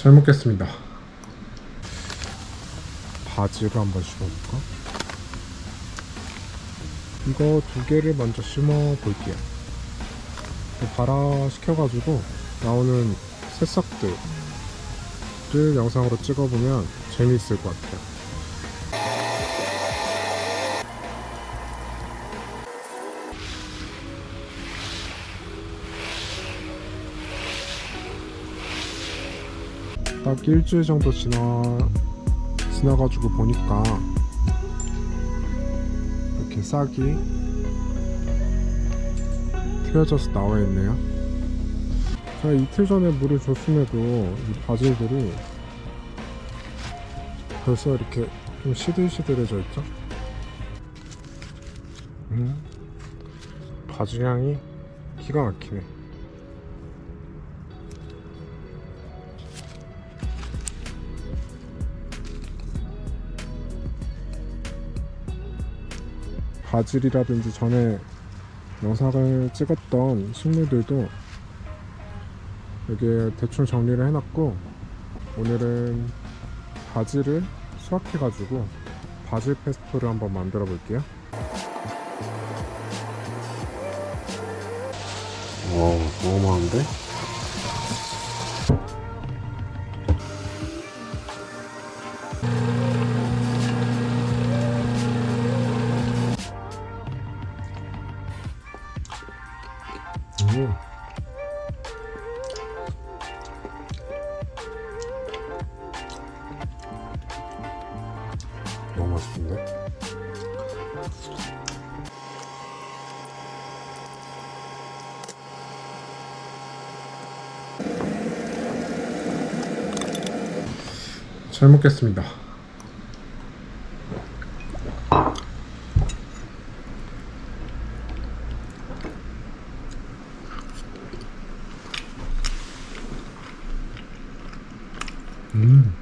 잘 먹겠습니다. 바지를 한번 심어볼까? 이거 두 개를 먼저 심어 볼게요. 발화 시켜가지고 나오는 새싹들을 영상으로 찍어보면 재미있을 것 같아요. 딱 일주일 정도 지나 지나가지고 보니까 이렇게 싹이 트여져서 나와 있네요. 제가 이틀 전에 물을 줬음에도 이 바질들이 벌써 이렇게 좀 시들시들해져 있죠? 음, 바질 향이 기가 막히네. 바질이라든지 전에 영상을 찍었던 식물들도 여기에 대충 정리를 해놨고 오늘은 바질을 수확해가지고 바질 페스토를 한번 만들어 볼게요. 와 너무 많은데? 음. 너무 맛있는데? 잘 먹겠습니다. 음.